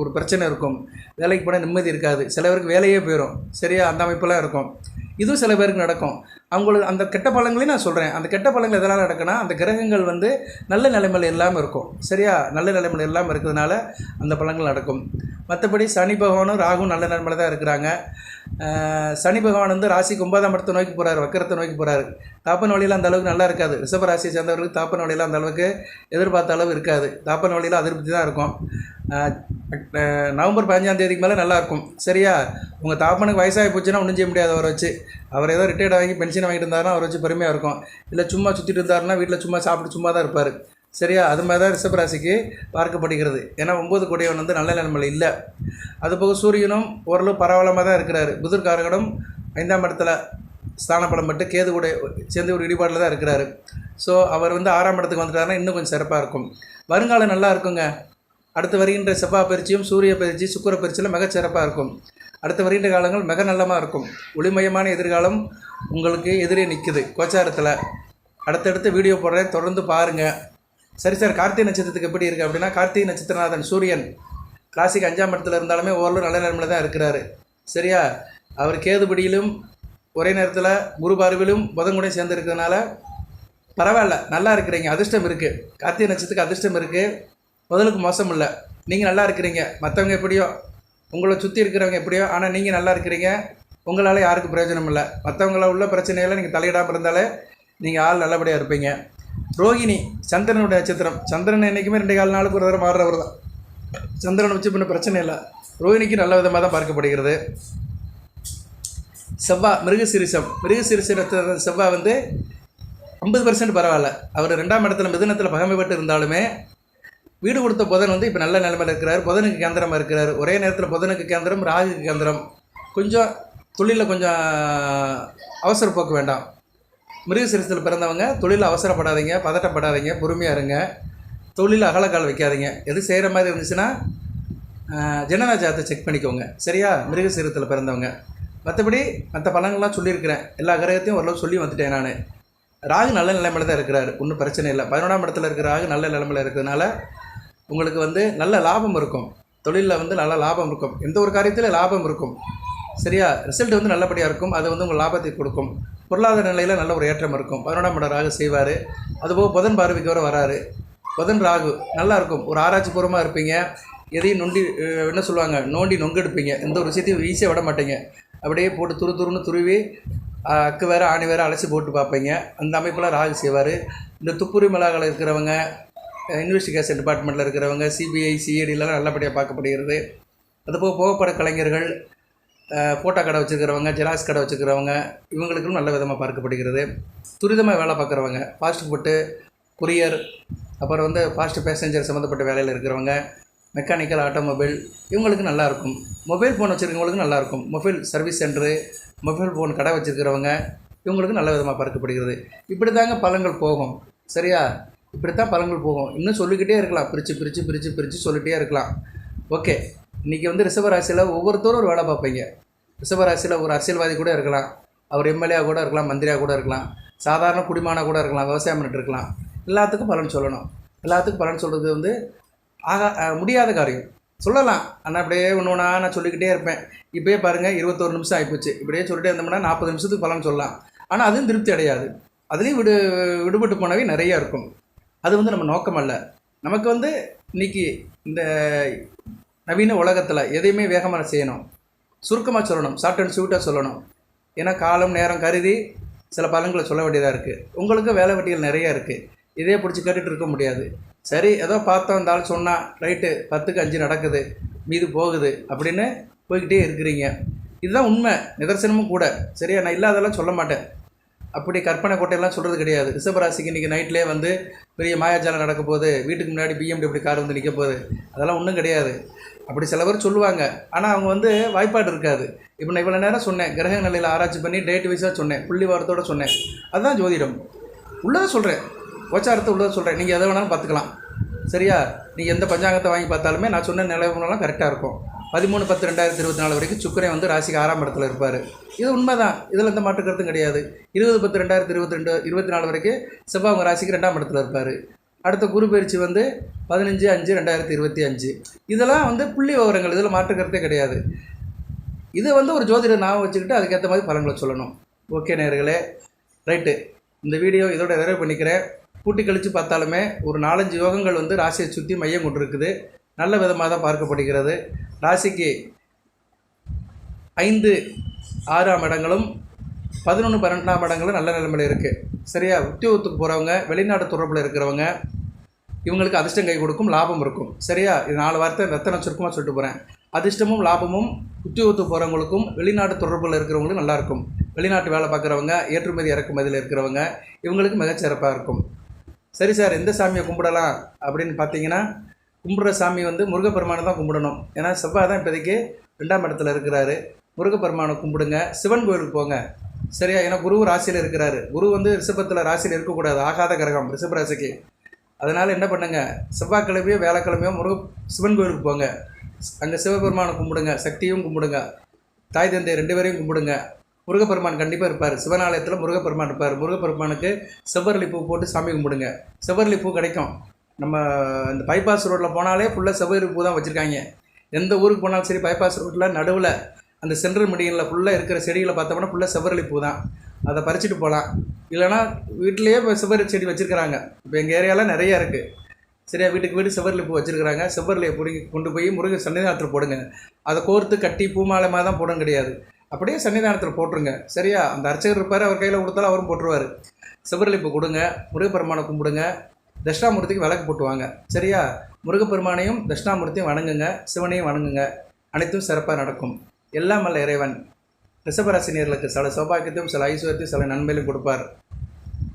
ஒரு பிரச்சனை இருக்கும். வேலைக்கு போனால் நிம்மதி இருக்காது. சில பேருக்கு வேலையே போயிடும் சரியா? அந்த அமைப்பெல்லாம் இருக்கும். இதுவும் சில பேருக்கு நடக்கும். அவங்களுக்கு அந்த கெட்ட பழங்களையும் நான் சொல்கிறேன் அந்த கெட்ட பழங்கள் எதனால் நடக்குன்னா அந்த கிரகங்கள் வந்து நல்ல நிலைமையில் இல்லாமல் இருக்கும். சரியா? நல்ல நிலைமையில் இல்லாமல் இருக்கிறதுனால அந்த பழங்கள் நடக்கும். மற்றபடி சனி பகவானும் ராகும் நல்ல நிலைமையில் தான் இருக்கிறாங்க. சனி பகவான் வந்து ராசிக்கு ஒன்பதாம் இடத்தை நோக்கி போகிறார் வக்கரத்தை நோக்கி போகிறாரு தாப்பன் வழியில் அந்த அளவுக்கு நல்லா இருக்காது. ரிஷப ராசியை சேர்ந்தவர்களுக்கு தாப்பன் வழியில் அந்த அளவுக்கு எதிர்பார்த்த அளவு இருக்காது. தாப்பன் வழியில் அதிருப்தி தான் இருக்கும். நவம்பர் பதினஞ்சாம் தேதிக்கு மேலே நல்லாயிருக்கும் சரியா? உங்கள் தாப்பனுக்கு வயசாகி போச்சுன்னா ஒன்றும் செய்ய முடியாத அவரை வச்சு. அவர் ஏதோ ரிட்டையர்ட் வாங்கி பென்ஷன் வாங்கிட்டு இருந்தாருன்னா அவர் வச்சு பெருமையாக இருக்கும். இல்லை சும்மா சுற்றிட்டு இருந்தாருன்னா வீட்டில் சும்மா சாப்பிட்டு சும்மா தான் இருப்பார். சரியா? அது மாதிரி தான் ரிஷபராசிக்கு பார்க்கப்படுகிறது. ஏன்னா ஒம்பது கொடியவன் வந்து நல்ல நிலைமையில் இல்லை. அதுபோக சூரியனும் ஓரளவு பரவலமாக தான் இருக்கிறாரு. புதர்காரகனும் ஐந்தாம் இடத்துல ஸ்தானப்படம் பட்டு கேது கூட சேர்ந்து ஒரு இடிபாடில் தான் இருக்கிறாரு. ஸோ அவர் வந்து ஆறாம் இடத்துக்கு வந்துட்டாருன்னா இன்னும் கொஞ்சம் சிறப்பாக இருக்கும். வருங்காலம் நல்லா இருக்குங்க. அடுத்து வருகின்ற செவ்வாய் பயிற்சியும் சூரிய பயிற்சி சுக்கிர பயிற்சியில் மிகச்சிறப்பாக இருக்கும். அடுத்த வருகின்ற காலங்கள் மிக நல்லமாக இருக்கும். ஒளிமயமான எதிர்காலம் உங்களுக்கு எதிரே நிற்குது கோச்சாரத்தில். அடுத்தடுத்து வீடியோ போடுறேன். தொடர்ந்து பாருங்கள் சரி சார் கார்த்திகை நட்சத்திரத்துக்கு எப்படி இருக்குது அப்படின்னா கார்த்திகை நட்சத்திரநாதன் சூரியன். கிளாசிக் அஞ்சாம் இடத்துல இருந்தாலுமே ஓரளவு நல்ல நிலைமையில் தான் இருக்கிறாரு. சரியா? அவர் கேதுபடியிலும் ஒரே நேரத்தில் குரு பார்வையிலும் புதங்குடையும் சேர்ந்து இருக்கிறதுனால பரவாயில்ல நல்லா இருக்கிறீங்க. அதிர்ஷ்டம் இருக்குது கார்த்திகை நட்சத்திரத்துக்கு அதிர்ஷ்டம் இருக்குது முதலுக்கு மோசம் இல்லை. நீங்கள் நல்லா இருக்கிறீங்க. மற்றவங்க எப்படியோ உங்களை சுற்றி இருக்கிறவங்க எப்படியோ ஆனால் நீங்கள் நல்லா இருக்கிறீங்க. உங்களால் யாருக்கும் பிரயோஜனம் இல்லை. மற்றவங்கள உள்ள பிரச்சனைகளை நீங்கள் தலையிடாமல் இருந்தாலே நீங்கள் ஆள் நல்லபடியாக இருப்பீங்க. ரோகிணி சந்திரனுடைய நட்சத்திரம். சந்திரன் என்றைக்குமே ரெண்டு கால் நாளுக்கு ஒரு தடவை மாறுறவர் தான். சந்திரனை வச்சு பண்ண பிரச்சனை இல்லை. ரோகிணிக்கு நல்ல விதமாக தான் பார்க்கப்படுகிறது. செவ்வா மிருகசிரிசம். மிருகசிரிசத்தை செவ்வா வந்து ஐம்பது பர்சன்ட் பரவாயில்ல. அவர் ரெண்டாம் இடத்துல மிதுனத்தில் பகமைப்பட்டு இருந்தாலுமே வீடு கொடுத்த புதன் வந்து இப்போ நல்ல நிலைமையில் இருக்கிறார். புதனுக்கு கேந்திரமாக இருக்கிறார். ஒரே நேரத்தில் புதனுக்கு கேந்திரம் ராகுக்கு கேந்திரம். கொஞ்சம் தொழிலில் கொஞ்சம் அவசர போக்கு வேண்டாம். மிருகசிரிசத்தில் பிறந்தவங்க தொழிலில் அவசரப்படாதீங்க பதட்டப்படாதீங்க பொறுமையாக இருங்க. தொழிலில் அகலக்கால் வைக்காதீங்க. எது செய்கிற மாதிரி இருந்துச்சுன்னா ஜனநாஜாத்தை செக் பண்ணிக்கோங்க. சரியா? மிருகசீரத்தில் பிறந்தவங்க. மற்றபடி மற்ற பழங்கள்லாம் சொல்லியிருக்கிறேன். எல்லா கிரகத்தையும் ஓரளவு சொல்லி வந்துட்டேன் நான். ராகு நல்ல நிலைமையில் தான் இருக்கிறாரு. ஒன்றும் பிரச்சனை இல்லை. பதினொன்றாம் இடத்துல இருக்கிற ராகு நல்ல நிலைமையில் இருக்கிறதுனால உங்களுக்கு வந்து நல்ல லாபம் இருக்கும். தொழிலில் வந்து நல்ல லாபம் இருக்கும். எந்த ஒரு காரியத்தில் லாபம் இருக்கும். சரியா? ரிசல்ட் வந்து நல்லபடியாக இருக்கும். அது வந்து உங்கள் லாபத்தை கொடுக்கும். பொருளாதார நிலையில் நல்ல ஒரு ஏற்றம் இருக்கும். பதினொன்றாம் இடம் ராகு செய்வார். அதுபோக புதன் பார்வைக்கு வர வராரு. புதன் ராகு நல்லா இருக்கும். ஒரு ஆராய்ச்சி பூர்வமாக இருப்பீங்க. எதையும் நொண்டி என்ன சொல்லுவாங்க? நோண்டி நொங்கெடுப்பீங்க. எந்த ஒரு விஷயத்தையும் ஈஸியாக விட மாட்டீங்க. அப்படியே போட்டு துரு துருன்னு துருவி அக்கு வேறு ஆணி வேறு அலசி போட்டு பார்ப்பீங்க. அந்த அமைப்பில் ராகு செய்வார். இந்த துப்புரி மிளகாவில் இருக்கிறவங்க இன்வெஸ்டிகேஷன் டிபார்ட்மெண்ட்டில் இருக்கிறவங்க சிபிஐ சிஐடிலாம் நல்லபடியாக பார்க்கப்படுகிறது. அதுபோக புகைப்பட கலைஞர்கள் ஃபோட்டோ கடை வச்சுருக்கிறவங்க ஜெராக்ஸ் கடை வச்சுருக்கிறவங்க இவங்களுக்கும் நல்ல விதமாக பார்க்கப்படுகிறது. துரிதமாக வேலை பார்க்குறவங்க ஃபாஸ்ட் ஃபுட்டு குரியர் அப்புறம் வந்து ஃபாஸ்ட் பேசஞ்சர் சம்மந்தப்பட்ட வேலையில் இருக்கிறவங்க மெக்கானிக்கல் ஆட்டோமொபைல் இவங்களுக்கு நல்லாயிருக்கும் மொபைல் ஃபோன் வச்சுருக்கவங்களுக்கு நல்லா இருக்கும். Mobile service centre mobile phone கடை வச்சுருக்கிறவங்க இவங்களுக்கு நல்ல விதமாக பார்க்கப்படுகிறது. இப்படி தாங்க பலன்கள் போகும். சரியா? இப்படித்தான் பழங்கள் பலன்கள் போகும். இன்னும் சொல்லிக்கிட்டே இருக்கலாம். பிரித்து பிரித்து பிரித்து பிரித்து சொல்லிகிட்டே இருக்கலாம். ஓகே. இன்றைக்கி வந்து ரிஷபராசியில் ஒவ்வொருத்தரும் ஒரு வேலை பார்ப்பீங்க. ரிஷபராசியில் ஒரு அரசியல்வாதி கூட இருக்கலாம். அவர் எம்எல்ஏ கூட இருக்கலாம் மந்திரியாக கூட இருக்கலாம். சாதாரண குடிமானாக கூட இருக்கலாம் விவசாயம் பண்ணிட்டு இருக்கலாம். எல்லாத்துக்கும் பலன் சொல்லணும். எல்லாத்துக்கும் பலன் சொல்கிறது வந்து ஆகா முடியாத காரியம். சொல்லலாம். ஆனால் அப்படியே ஒன்று ஒன்றா நான் சொல்லிக்கிட்டே இருப்பேன். இப்போயே பாருங்கள் இருபத்தோரு நிமிஷம் ஆகிப்போச்சு இப்படியே சொல்லிட்டே இருந்தோம்னா நாற்பது நிமிஷத்துக்கு பலன் சொல்லலாம். ஆனால் அதுவும் திருப்தி அடையாது. அதுலேயும் விடு விடுபட்டு போனவே நிறையா இருக்கும். அது வந்து நம்ம நோக்கம் அல்ல. நமக்கு வந்து இன்னைக்கு இந்த நவீன உலகத்தில் எதையுமே வேகமாக செய்யணும். சுருக்கமாக சொல்லணும். ஷார்ட் அண்ட் ஸ்வீட்டாக சொல்லணும். ஏன்னா காலம் நேரம் கருதி சில பலன்களை சொல்ல வேண்டியதாக இருக்குது உங்களுக்கும் வேலை வெட்டிகள் நிறைய இருக்குது இதே பிடிச்சி கேட்டுட்டு இருக்க முடியாது. சரி ஏதோ பார்த்தோம் இந்த ஆள் சொன்னால் ரைட்டு பத்துக்கு அஞ்சு நடக்குது மீது போகுது அப்படின்னு போய்கிட்டே இருக்கிறீங்க. இதுதான் உண்மை. நிதர்சனமும் கூட. சரியா? நான் இல்லாதெல்லாம் சொல்ல மாட்டேன். அப்படி கற்பனை கோட்டையெல்லாம் சொல்கிறது கிடையாது. ரிஷபராசிக்கு இன்றைக்கி நைட்லேயே வந்து பெரிய மாயாஜாலம் நடக்க போகுது. வீட்டுக்கு முன்னாடி பிஎம்டபிள்யூ கார் வந்து நிற்க போகுது. அதெல்லாம் ஒன்றும் கிடையாது. அப்படி சில பேர் சொல்லுவாங்க. ஆனால் அவங்க வந்து வாய்ப்பாடு இருக்காது. இப்போ நான் இவ்வளோ நேரம் சொன்னேன். கிரக நிலையில் ஆராய்ச்சி பண்ணி டேட் வைஸாக சொன்னேன். புள்ளி வாரத்தோடு சொன்னேன். அதுதான் ஜோதிடம். உள்ளதை சொல்கிறேன் கோச்சாரத்தை உள்ளதை சொல்கிறேன் நீங்கள் எதை வேணாலும் பார்த்துக்கலாம். சரியா? நீங்கள் எந்த பஞ்சாங்கத்தை வாங்கி பார்த்தாலுமே நான் சொன்ன நிலவரம்லாம் கரெக்டாக இருக்கும். பதிமூணு பத்து ரெண்டாயிரத்தி இருபத்தி நாலு வரைக்கும் சுக்கரன் வந்து ராசிக்கு ஆறாம் இடத்துல இருப்பார். இது உண்மைதான். இதில் எந்த மாற்று கருத்தும் கிடையாது. இருபது பத்து ரெண்டாயிரத்தி இருபத்தி ரெண்டு இருபத்தி நாலு வரைக்கும் செவ்வாய் உங்கள் ராசிக்கு ரெண்டாம் இடத்துல இருப்பார். அடுத்த குரு பயிற்சி வந்து பதினஞ்சு அஞ்சு ரெண்டாயிரத்தி இருபத்தி அஞ்சு. இதெல்லாம் வந்து புள்ளி விவரங்கள். இதில் மாற்று கருத்தே கிடையாது. இதை வந்து ஒரு ஜோதிடர் ஞாபகம் வச்சுக்கிட்டு அதுக்கேற்ற மாதிரி பலன்களை சொல்லணும். ஓகே நேர்களே ரைட்டு. இந்த வீடியோ இதோட நிறைவு பண்ணிக்கிறேன். கூட்டி கழித்து பார்த்தாலுமே ஒரு நாலஞ்சு யோகங்கள் வந்து ராசியை சுற்றி மையம் கொண்டிருக்குது. நல்ல விதமாக தான் பார்க்கப்படுகிறது. ராசிக்கு ஐந்து ஆறாம் இடங்களும் பதினொன்று பன்னெண்டாம் இடங்களும் நல்ல நிலைமையில் இருக்குது சரியா? உத்தியோகத்துக்கு போகிறவங்க வெளிநாட்டு தொடர்பில் இருக்கிறவங்க இவங்களுக்கு அதிர்ஷ்டம் கை கொடுக்கும் லாபம் இருக்கும். சரியா? இது நாலு வார்த்தை ரத்தன சுருக்கமாக சொல்லிட்டு போகிறேன் அதிர்ஷ்டமும் லாபமும் உத்தியோகத்துக்கு போகிறவங்களுக்கும் வெளிநாட்டு தொடர்பில் இருக்கிறவங்களுக்கும் நல்லாயிருக்கும் வெளிநாட்டு வேலை பார்க்குறவங்க ஏற்றுமதி இறக்குமதியில் இருக்கிறவங்க இவங்களுக்கு மிகச்சிறப்பாக இருக்கும். சரி சார் எந்த சாமியை கும்பிடலாம் அப்படின்னு பார்த்தீங்கன்னா கும்பிட்ற சாமி வந்து முருகப்பெருமானை தான் கும்பிடணும். ஏன்னா செவ்வாய் தான் இப்போதைக்கு ரெண்டாம் இடத்துல இருக்கிறாரு. முருகப்பெருமானை கும்பிடுங்க. சிவன் கோயிலுக்கு போங்க. சரியா? ஏன்னா குரு ராசியில் இருக்கிறாரு. குரு வந்து ரிஷபத்தில் ராசியில் இருக்கக்கூடாது. ஆகாத கிரகம் ரிஷப ராசிக்கு. அதனால் என்ன பண்ணுங்கள் செவ்வாய்க்கிழமையோ வேலைக்கிழமையோ முருக சிவன் கோயிலுக்கு போங்க. அங்கே சிவபெருமானை கும்பிடுங்க. சக்தியும் கும்பிடுங்க. தாய் தந்தை ரெண்டு பேரையும் கும்பிடுங்க. முருகப்பெருமான் கண்டிப்பாக இருப்பார். சிவனாலயத்தில் முருகப்பெருமான் இருப்பார். முருகப்பெருமானுக்கு செவ்வரளி பூ போட்டு சாமி கும்பிடுங்க. செவ்வரளி பூ கிடைக்கும். நம்ம இந்த பைபாஸ் ரோட்டில் போனாலே ஃபுல்லாக செவ்வரளி பூ தான் வச்சுருக்காங்க. எந்த ஊருக்கு போனாலும் சரி பைபாஸ் ரோட்டில் நடுவில் அந்த சென்ட்ரல் மீடியனில் ஃபுல்லாக இருக்கிற செடிகளை பார்த்தோம்னா ஃபுல்லாக செவ்வரளி பூ தான். அதை பறிச்சுட்டு போகலாம் இல்லைனா வீட்டிலேயே இப்போ செவ்வரி செடி வச்சுருக்கிறாங்க. இப்போ எங்கள் ஏரியாவில் நிறையா இருக்குது சரியா வீட்டுக்கு வீடு செவ்வரளி பூ வச்சுருக்கிறாங்க. செவ்வரளியை பிடிங்கி கொண்டு போய் முருக சன்னிதானத்தில் போடுங்க. அதை கோர்த்து கட்டி பூமாலை மாதிரி தான் போடணும் கிடையாது. அப்படியே சன்னிதானத்தில் போட்டுருங்க. சரியா? அந்த அர்ச்சகர் இருப்பார் அவர் கையில் கொடுத்தாலும் அவரும் போட்டுருவார். செவ்வரளி பூ கொடுங்க. முருகப்பெருமானை கும்பிடுங்க. தட்சிணாமூர்த்திக்கு விளக்கு போட்டுவாங்க. சரியா? முருகப்பெருமானையும் தட்சிணாமூர்த்தியும் வணங்குங்க சிவனையும் வணங்குங்க. அனைத்தும் சிறப்பாக நடக்கும். எல்லாம் அல்ல இறைவன். ரிஷபராசினியர்களுக்கு சில சௌபாக்கியத்தையும் சில ஐஸ்வர்யத்தையும் சில நன்மையிலும் கொடுப்பார்.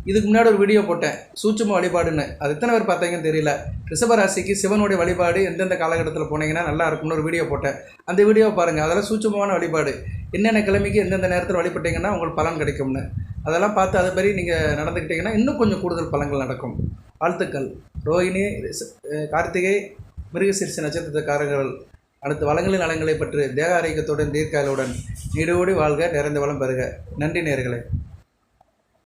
இதுக்கு முன்னாடி ஒரு வீடியோ போட்டேன். சூட்சும வழிபாடுன்னு. அது எத்தனை பேர் பார்த்தீங்கன்னு தெரியல. ரிஷபராசிக்கு சிவனுடைய வழிபாடு எந்தெந்த காலகட்டத்தில் போனீங்கன்னா நல்லா இருக்கும்னு ஒரு வீடியோ போட்டேன். அந்த வீடியோவை பாருங்கள் அதெல்லாம் சூட்சுமமான வழிபாடு. என்னென்ன கிழமைக்கு எந்தெந்த நேரத்தில் வழிபட்டீங்கன்னா உங்களுக்கு பலன் கிடைக்கும்னு. அதெல்லாம் பார்த்து அதுபடி நீங்கள் நடந்துக்கிட்டிங்கன்னா இன்னும் கொஞ்சம் கூடுதல் பலன்கள் நடக்கும். வாழ்த்துக்கள். ரோஹிணி கார்த்திகை மிருகசீரிச நட்சத்திரக்காரர்கள் அடுத்து வளங்களின் நலங்களை பற்றி தேக ஆரோக்கியத்துடன் தீர்க்காயலுடன் நீடோடி வாழ்க நிறைந்த வளம் பெறுக. நன்றி நேர்களே